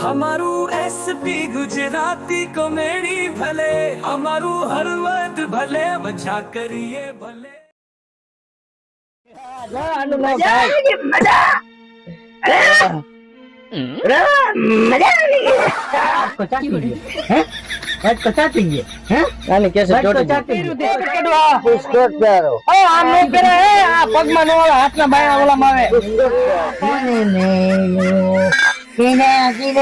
हमारू S P Gujarati comedy भले हमारू हर वक्त भले मज़ा करिए भले। में हाथ ना बाया मावे મેલું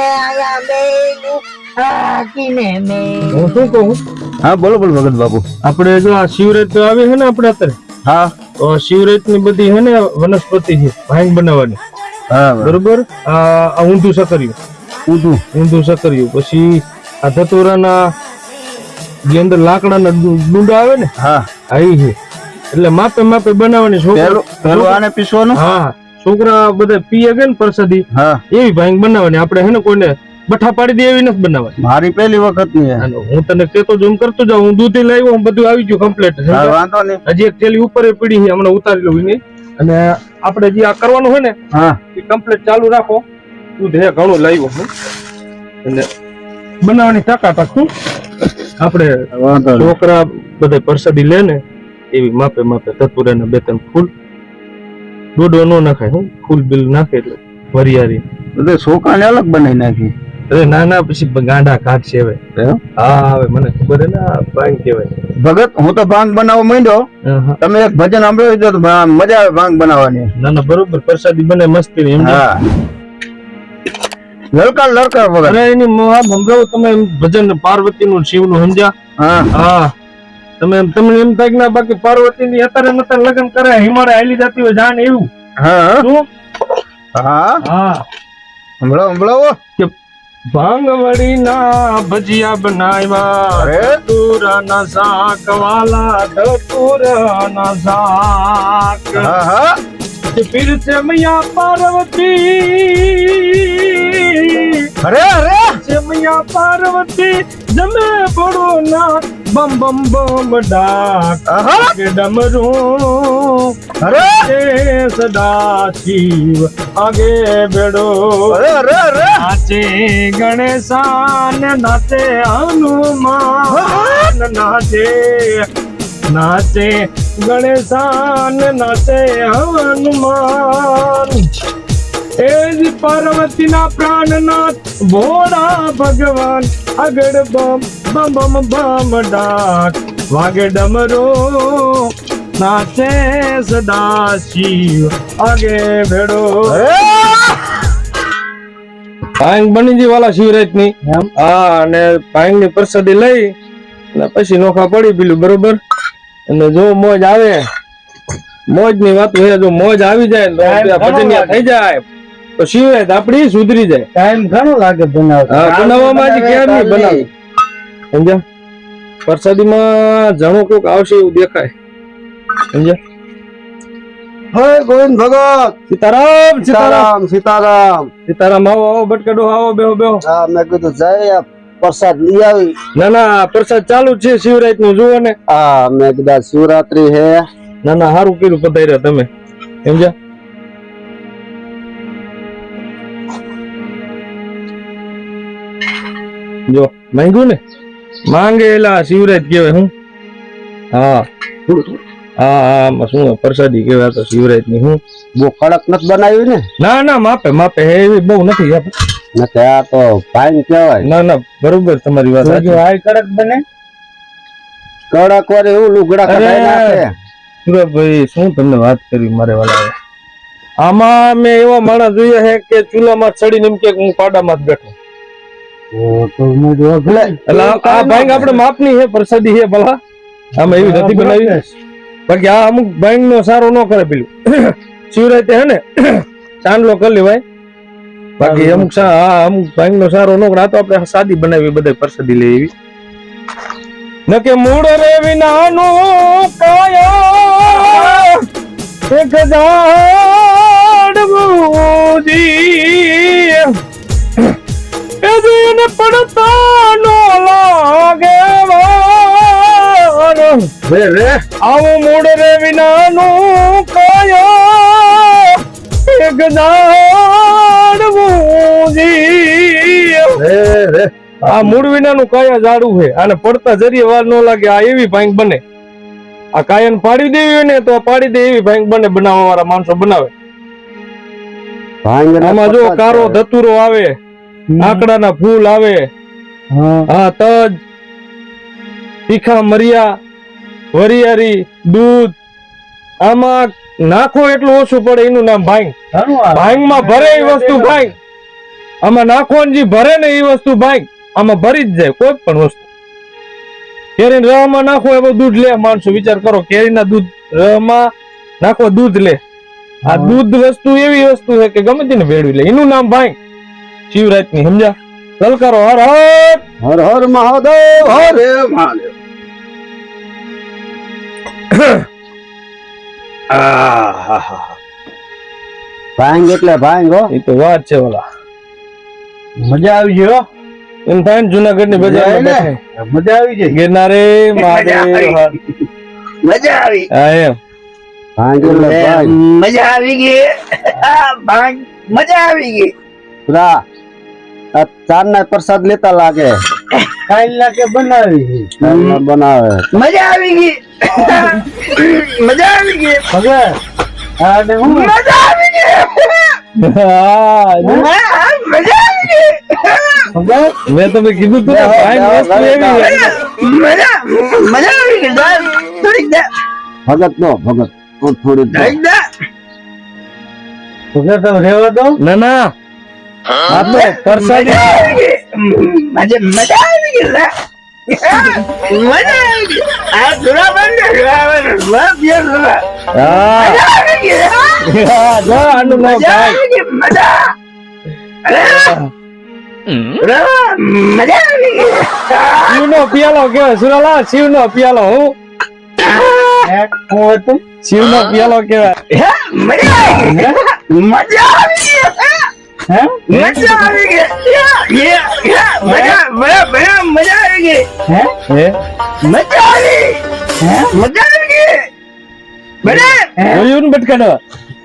મેલું. હું શું કહું? હા બોલો બોલો ભગત બાપુ. આપણે જો આ શિવરાત આવી છે ને આપણે અત્યારે? હા. તો શિવરાતની બધી છે ને વનસ્પતિ છે ભાંગ બનાવવાની. હા બરોબર. આ આ ઊંધું સકર્યું. ઊંધું. ઊંધું સકર્યું. પછી આ ધતુરાના જે અંદર લાકડાના ડુંડા આવે ને? હા. આવી છે. એટલે માપે માપે બનાવવાની પેલું આને પીસવાનું? હા. છોકરા બધા પીએ કે ને પ્રસાદી હા. એવી ભાઈ બનાવવાની. આપણે હે ને કોઈને બઠા પાડી દે એવી નથી બનાવવાની. મારી પહેલી વખતની હું તને કેતો જો એમ કરતો જાઉં. હું દૂધી લાવ્યો હું બધું આવી ગયું કમ્પ્લીટ વાંધો નહીં. હજી એક થેલી ઉપર પડી છે હમણાં ઉતારી લઉં નહીં અને આપણે જે આ કરવાનું હોય ને હા. એ કમ્પ્લીટ ચાલુ રાખો. દૂધ હે ઘણું લાવ્યો હું. અને બનાવવાની તાકાત રાખું આપણે છોકરા બધા પ્રસાદી લે ને એવી માપે માપે તતુરાના બે ત્રણ ફૂલ ડોડો નો નાખાય હું ફૂલ બિલ નાખે એટલે વરિયારી બધે છોકરાને અલગ બનાવી નાખી. અરે ના ના પછી ગાંડા કાઢશે હવે. હા હવે મને ખબર હે ના ભાંગ કહેવાય. ભગત હું તો ભાંગ બનાવવા માંડ્યો. હા, હા. તમે એક ભજન સાંભળ્યું તો મજા આવે ભાંગ બનાવવાની. ના ના બરોબર પ્રસાદી બને મસ્તી એમ હા. લલકાર લલકાર ભગત. અરે એની મોહ સંભળાવો તમે ભજન પાર્વતી નું શિવનું સમજ્યા? હા. હા. તમે એમ તમને એમ થાય કે ના બાકી પાર્વતી ની અત્યારે ને અત્યારે લગ્ન કરે હિમાલય હાલી જતી હોય જાણ એવું હા શું હા હા સંભળાવો સંભળાવો ભાંગવડી ના ભજીયા બનાવ્યા અરે ધતુરા ના શાક વાલા ધતુરા ના શાક હા હા फिर से मैया पार्वती અરે અરે से मैया पार्वती जमे बड़ो ना બમ બમ બમ ડાક ડમરું. હરે સદા શિવ આગે બેડો. નાચે ગણેશાન નાચે હનુમાન નાચે નાચે ગણેશાન નાચે હનુમાન. એ જ પાર્વતીના પ્રાણનાથ ભોળા ભગવાન અગડ બમ બમ બમ બમ ડાક વાગે ડમરો નાચે સદા આગે ભેડો ભાંગ બનીજી વાલા શિવરાજની હા અને ભાંગની પ્રસાદી લઈ અને પછી નોખા પડી પેલું બરોબર અને જો મોજ આવે મોજની વાત હોય જો મોજ આવી જાય ભજનિયા થઈ જાય તો શિવરાજ આપડી સુધરી જાય ટાઈમ ઘણો લાગે બનાવવામાં કેમ સમજ્યા? પ્રસાદીમાં જાણો કોક આવશે એવું દેખાય. સમજ્યા? હે ગોવિંદ ભગત! સીતારામ સીતારામ. સીતારામ સીતારામ. સીતારામ આવો આવો બટકડો આવો બેહો બેહો. હા મેં કીધું જય પ્રસાદ લઈ આવી. ના ના પ્રસાદ ચાલુ છે શિવરાતનું જુઓ ને. હા મેં કીધા શિવરાત્રી હે. ના ના સારું કર્યું પધાર્યા તમે. સમજ્યા? જો માંગ્યું ને? માંગે એલા શિવરાજ કહેવાય હું? હા. હા હા શું પ્રસાદી કહેવાય તો શિવરાજની હું? બહુ કડક નથી બનાવ્યું ને? ના ના માપે માપે હે એવી બહુ નથી આપે નથી આ તો ફાઈન કહેવાય. ના ના બરોબર તમારી વાત સાચી. જો કડક બને? કડક વાળે એવું લુગડા. કઢાઈ નાખે. સુરભભાઈ શું તમને વાત કરી મારે વાળા આમાં મેં એવા માણસ જોયા છે કે ચૂલામાં ચડીને એમ કે હું પાડામાં જ બેઠો. એટલે આ- આ ભાંગ આપણે માપની છે પ્રસાદી છે ભલા. આમાં એવી નથી બનાવી. બાકી આ અમુક ભાંગ નો સારો ન કરે પેલું. શિવરાતે હે ને ચાંદલો કરી લેવાય. બાકી અમુક સા- અમુક ભાંગ નો સારો ન કરે. આ તો આપણે સાદી બનાવી બધા પ્રસાદી લે એવી નકે મૂળ રે વિનાનો કાયા. એક એ દિન નો લાગે રે રે. આવો મૂળ રે વિનાનું કાયા. એક જાડવું રે રે. આ મૂળ વિનાનું કાયા જાડું છે. અને પડતા જરીએ વાર ન લાગે આ એવી ભાંગ બને. આ કાયાને પાડી દેવી ને તો પાડી દે એવી ભાંગ બને બનાવવા વાળા માણસો બનાવે. આમાં જો કારો ધતુરો આવે આકડાના ફૂલ આવે. હા. તજ તીખા મરિયા વરિયારી દૂધ. આમાં નાખો એટલું ઓછું પડે એનું નામ ભાંગ. ભાંગમાં ભરે એ વસ્તુ ભાંગ. આમાં નાખો જે ભરે ને એ વસ્તુ ભાંગ આમાં ભરી જ જાય કોઈ પણ વસ્તુ. કેરી રવામાં નાખો એવો દૂધ લે માણસો વિચાર કરો કેરીના દૂધ રવામાં નાખો દૂધ લે. આ દૂધ વસ્તુ એવી વસ્તુ છે કે ગમે તેને ભેળવી લે. એનું નામ ભાંગ. શિવરાજની સમજા લલકારો હર હર હર હર મહાદેવ હરે મહાદેવ. ભાંગ એટલે ભાંગ હો. એ તો વાત છે ઓલા મજા આવી ગયો એમ થાય ને જુનાગઢની બજાર મજા આવી છે ગિરનારે મહાદેવ મજા આવી. હા એમ. ભાંગ એટલે ભાંગ. મજા આવી ગઈ. ભાંગ મજા આવી ગઈ. આ ચાર ના પ્રસાદ લેતા લાગે. ખાઈ લાગે બનાવી. બનાવે. મજા આવી ગઈ. મજા આવી ગઈ. ભગત હા હું? મજા આવી ગઈ. હા, જો. હા, મજા આવી ગઈ. મેં તમે કીધું તું વસ્તુ એવી મજા મજા આવી ગઈ. થોડીક દા. ભગત નો ભગત. થોડીક દા. ભગત રેવા દો. ના ના. આ તો આજે મજા આવી ગઈ મજા આવી ગઈ. આ સુરા બંધ મજા આવી ગઈ હા, જો આનું મજા આવી ગઈ મજા. અરે, અરે, મજા આવી ગઈ. શિવનો પિયાલો કેવાય સુરાલા શિવનો પિયાલો હું? શિવનો પિયાલો કેવાય મજા આવી મજા આવી ગઈ. હે? મજા આવી ગઈ મજા મજા મજા આવી ગઈ હે હે મજા આવી હે મજા આવી ગઈ બને જોયું ને બટકાડો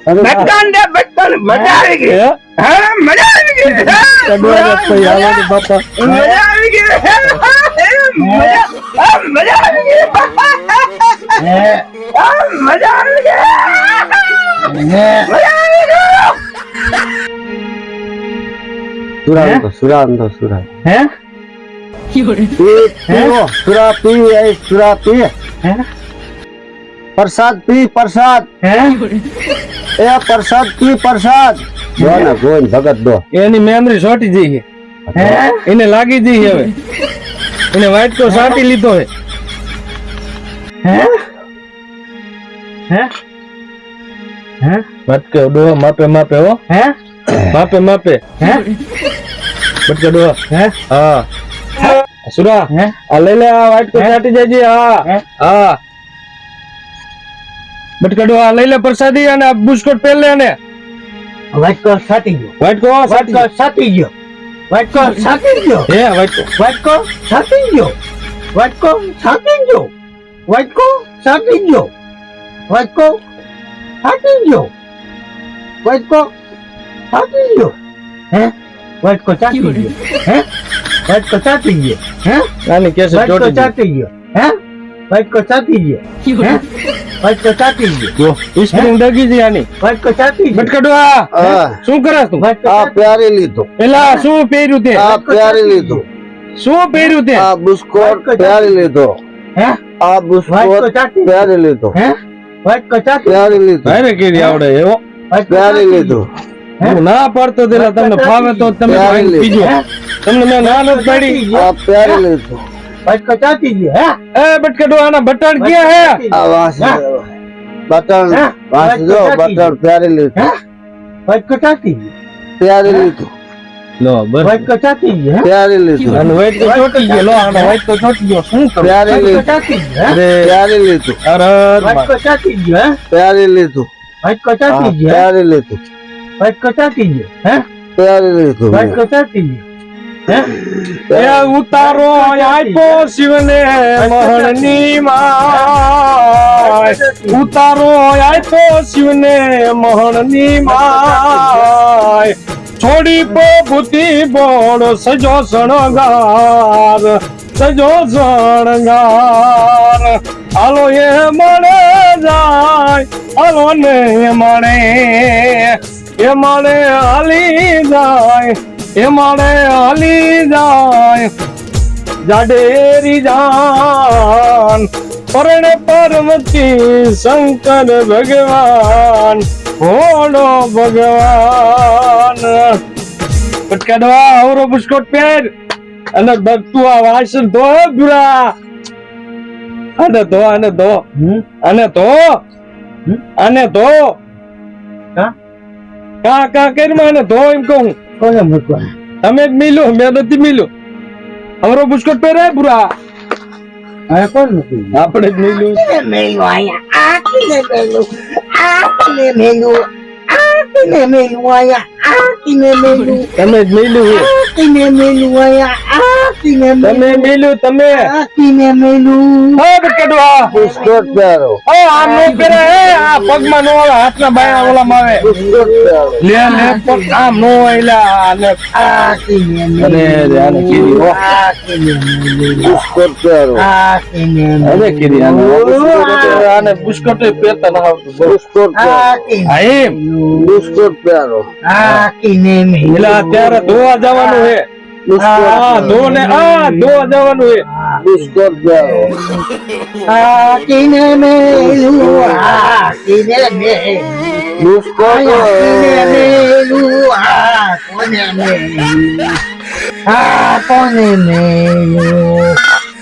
દે બટકાન મજા આવી ગઈ હા મજા આવી ગઈ કડવા કોઈ આવવાનું બાપા મજા આવી ગઈ મજા મજા આવી ગઈ હે મજા આવી ગઈ મજા આવી ગઈ સુરા હે? તો સુરા તો સુરા હે પી પીવો સુરા પી એ સુરા પી હે પ્રસાદ પી પ્રસાદ હે એ પ્રસાદ પી પ્રસાદ જો ને જોઈને ભગત દો એની મેમરી સોટી જઈ છે હે એને લાગી જઈ છે હવે એને વાઇટ તો સાટી લીધો છે હે હે હે બટકે ડોહો માપે માપે હો હે માપે માપે. હે? બટકે હે? હા. સુરા હે? આ લઈ લે આ વાઇટ કો? સાટી જજે હા. હે? બટકે આ લઈ લે પ્રસાદી અને આ બુસ્કોટ પહેર લે અને. વાટકો સાટી ગયો. વાઇટ કો સાટી ગયો સાટી ગયો. વાટકો સાટી ગયો. હે વાઇટ કો વાટકો સાટી ગયો. વાટકો સાટી ગયો. વાટકો સાટી ગયો. વાટકો સાટી ગયો. વાટકો સાટી ગયો હે વાટકો સાટી ગયો હે વાટકો સાટી ગયો હે આની કેસે વાટકો ચોટી ગઈ. સાટી ગયો હે વાટકો સાટી ગયો હે વાટકો સાટી ગયો જો સ્પ્રિંગ ડગી છે આની વાટકો સાટી ગયો બટકે ડોહા હા શું કરસ તું વાટકો આ સાટી પ્યારી લીધું એલા શું પહેર્યું તે આ પ્યારી લીધું શું પહેર્યું તે આ બુસ્કોટ પ્યારી લીધો હે આ વાટકો બુસ્કોટ સાટી પ્યારી લીધો હે વાટકો સાટી પ્યારી લીધું ભાઈને કેરી આવડે એવો વાટકો પ્યારી સાટી લીધું હું? ના પાડતો દેલા તમને ફાવે તો તમે પ્યારી. પીજો. તમને મેં ના નથી પાડી. આ પ્યારી લીધું વાટકો સાટી ગયો હે? એ બટકડો આના બટન ક્યાં હે? આ વાસી હા. બટન જો બટન પ્યારી લીધું હે? વાટકો ગયો પ્યારી લીધું. લો બસ. વાટકો સાટી ગયો પ્યારી લીધું. આનો વાઈટ તો ચોટી ગયો લો આનો વાઈટ તો ચોટી ગયો. શું કરું? પ્યારી લીધું. સાટી ગયો અરે. પ્યારી લીધું. અરે સાટી ગયો હે? પ્યારી લીધું. હા, સાટી ગયો પ્યારી લીધું. વાટકો સાટી ગયો હે? વાટકો સાટી ગયો હે? એ ઉતારો આપ્યો શિવને મહણની માય. ઉતારો આપ્યો શિવને મહણની માય. છોડી પોપુતિ બોળ સજો શણગાર સજો શણગાર. હાલો એ મળે જાય હાલો ને મળે એ મારે હાલી જાય એ મારે હાલી જાય. જાડેરી જાન પરણ પરમતી શંકર ભગવાન હોડો ભગવાન. પટકાડવા આવરો બુસ્કોટ પહેર અને તું આ વાસણ ધો બુરા અને ધો અને ધો અને ધો અને ધો? કા કા કરીમાં ને ધો એમ કહું. કોને મૂકવા? તમે જ મિલો મેં નથી મિલો. આવરો બુસ્કોટ પહેરે બુરા આ કોણ નથી? આપણે જ મિલું. મેલું અહીંયા આખીને મેલું આખીને મેલું આખીને મેલું અહીંયા. આખીને મેલું તમે મિલું અહીંયા તમે મેલું તમે. આખીને મેલું હા બટકડવા પહેરો ઓ આમ નો હે આ પગમાં નો આવે હાથના બાયા ઓલામાં આવે. પુસ્તક પ્યારો લે લે પગ આમ નો એલા લે આખીને અરે રે આને કીધી હો. આખીને મેલું પ્યારો પહેરો આખીને અરે કીધી આને આને પુસ્તક પહેરતા ન આવતું પુસ્તક હા એમ. બિસ્કોટ પહેરો મેલું એલા અત્યારે ધોવા જવાનું હે આ ધોવા જવાનું મેલું મેલું મેલું મેલું મેલું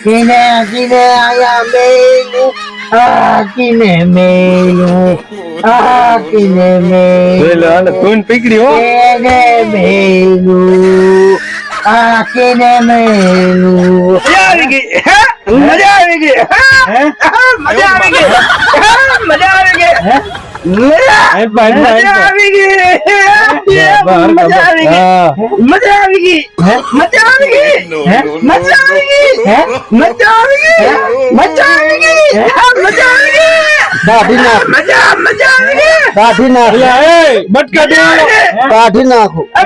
કિને કિને આયા મેલું આખીને મેલું આખીને મેલું ધોઈને પીકડી હો? કેને મેલું આખીને મેલું મજા આવી ગઈ. હે? મજા આવી ગઈ. હે? મજા આવી ગઈ? મજા આવી ગઈ. હે? પા. મજા આવી ગઈ હા મજા આવી ગઈ મજા આવી ગઈ મજા આવી ગઈ મજા આવી ગઈ મજા આવી ગઈ મજા આવી ગઈ કાઢી નાખ મજા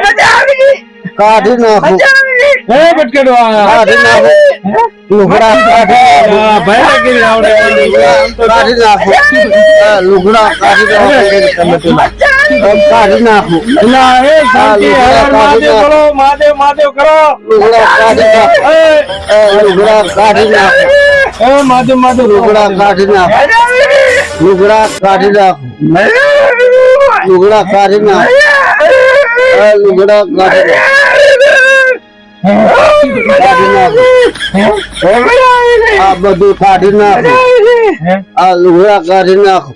મજા આવી ગઈ કાઢી નાખ એલા એ બટકડવા કાઢી નાખો મજા આવી ગઈ કાઢી નાખો મજા આવી ગઈ એ બટકડવા કાઢી નાખો લુગડા કાઢી આ ભાઈ કેવી આવડે કાઢી નાખો આ લુગડા કાઢી નાખો કાઢી નાખો એલા એ શાંતિ હા, હર મહાદેવ લુગડા કરો મહાદેવ મહાદેવ કરો લુગડા કાઢી નાખો એ એ લુગડા કાઢી નાખો એ મહાદેવ મહાદેવ લુગડા કાઢી નાખો લુગડા કાઢી નાખો લુગડા કાઢી નાખો આ બધું કાઢી નાખો. આ લુગડા કાઢી નાખો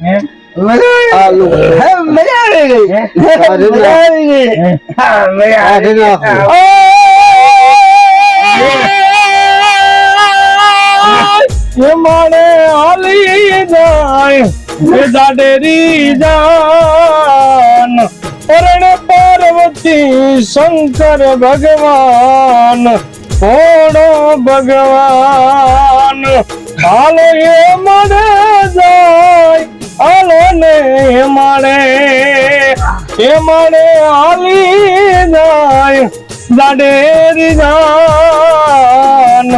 માણે હાલી જાય જાન પરણે શંકર ભગવાન ભોળો ભગવાન? હાલો એ મળે જાય, હાલો ને મળે એ મળે હાલી જાય દાડેરી જાન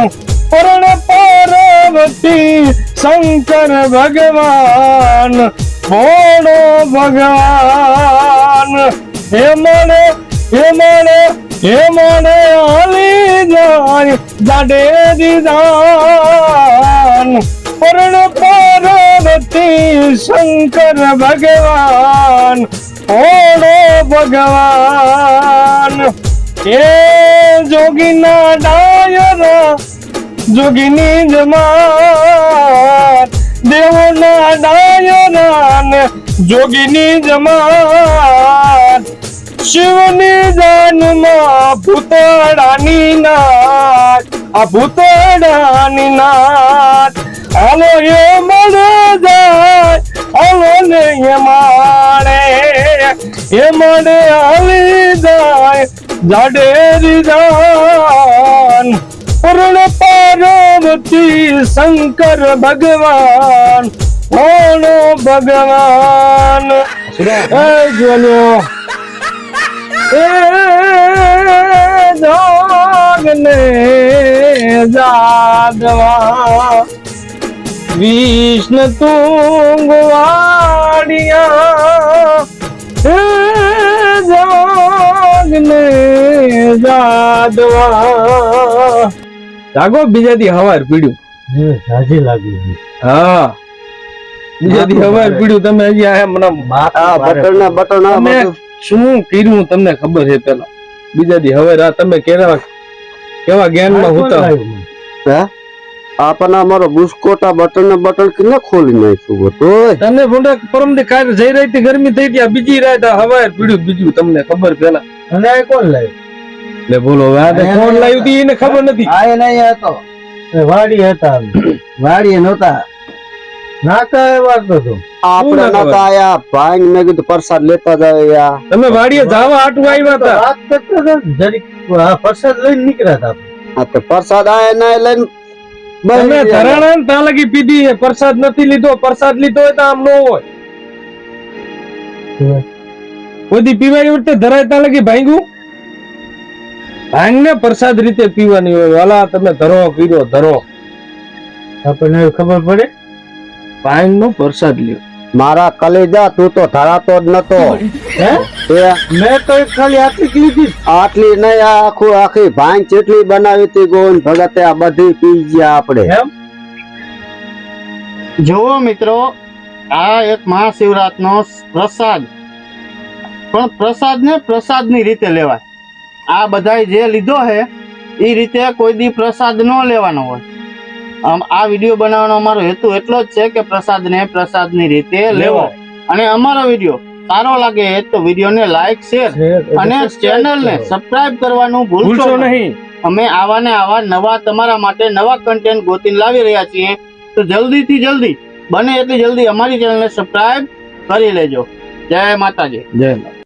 પૂર્ણ પાર્વતી શંકર ભગવાન ભોળો ભગવાન? હે મને હે મને આલી જાય જાડે દીદાન. પૂર્ણ પાર્વતી શંકર ભગવાન ભોળો ભગવાન. એ જોગીના ડાયરા, જોગીની જમાત દેવોના ડાયરા ને જોગીની જમાત શિવની જાનમાં ભૂતડાની નાથ આ ભૂતડાની નાથ હાલો એ મળે જાય હાલો ને એ માણે એ મળે આવી જાય જાડેરી જાન. પૂર્ણ પાર્વતી શંકર ભગવાન ભગવાન. જોલ્યો એ જોગને જાદવા વિષ્ણુ તુંગવાડિયા એ જોગને જાદવા જાગો બીજા દી હવાર પીડ્યું. સાજી લાગી હા. બીજા દી હવાર પીડ્યું. તમે હજી આ મને આ બટન શું કર્યું તમને ખબર છે પેલા? બીજા દી હવે રા તમે કેવા કેવા જ્ઞાનમાં હોતા? હે? આપણ અમારો બુસ્કોટા બટન ને બટન કેને ખોલી નાખ્યું હતું તને ભૂંડા પરમ દી કાલ જઈ રહી હતી ગરમી થઈ હતી બીજી રાત હવાય પીડ્યું બીજું તમને ખબર પેલા? અને આ કોણ લાવ્યું? લે બોલો આ કોણ લાવ્યું હતી. એને ખબર નથી. આ એ નહીં હતો વાડી હતા વાડી વાડીએ નહોતા. આપણે ના ભાઈ મેં કીધું પ્રસાદ લેતા જાવ યા તમે વાડીએ જાવા આટું આવ્યા હતા? વાત કરતા હતા જરીક પ્રસાદ લઈને નીકળ્યા હતા આપણે. તો પ્રસાદ આયા ના લઈને તમે ધરાણા ને ત્યાં લગી પીધી છે પ્રસાદ નથી લીધો પ્રસાદ લીધો હોય તો આમ નો હોય. બધી પીવાની વખતે ધરાય ત્યાં લગી ભાંગ્યું? ભાંગ ને પ્રસાદ રીતે પીવાની હોય વાલા તમે ધરો પીરો ધરો. આપણને ખબર પડે? ભાંગ નો પ્રસાદ લ્યો. મારા કલેજા તું તો ધરાતો જ નતો. હે? મેં તો એક ખાલી આટલી લીધી આટલી નહીં આખું આખી ભાંગ ચેટલી બનાવી હતી ગોવિંદ ભગતે આ બધી પી ગયા આપણે. જુઓ મિત્રો આ એક મહાશિવરાતનો પ્રસાદ. પણ પ્રસાદ ને પ્રસાદની રીતે લેવાય. આ બધાય જે લીધો છે એ રીતે કોઈ દી પ્રસાદ ન લેવાનો હોય. આ વીડિયો બનાવવાનો અમારો હેતુ એટલો જ છે કે પ્રસાદને પ્રસાદની રીતે લેવો. અને અમારો વીડિયો સારો લાગે તો વિડીયોને લાઈક શેર અને ચેનલને સબસ્ક્રાઇબ કરવાનું ભૂલશો નહીં. નહીં. અમે આવા ને આવા નવા તમારા માટે નવા કન્ટેન્ટ ગોતીને લાવી રહ્યા છીએ. તો જલ્દીથી જલ્દી બને એટલી જલ્દી અમારી ચેનલને સબસ્ક્રાઇબ કરી લેજો. જય માતાજી. જય માતા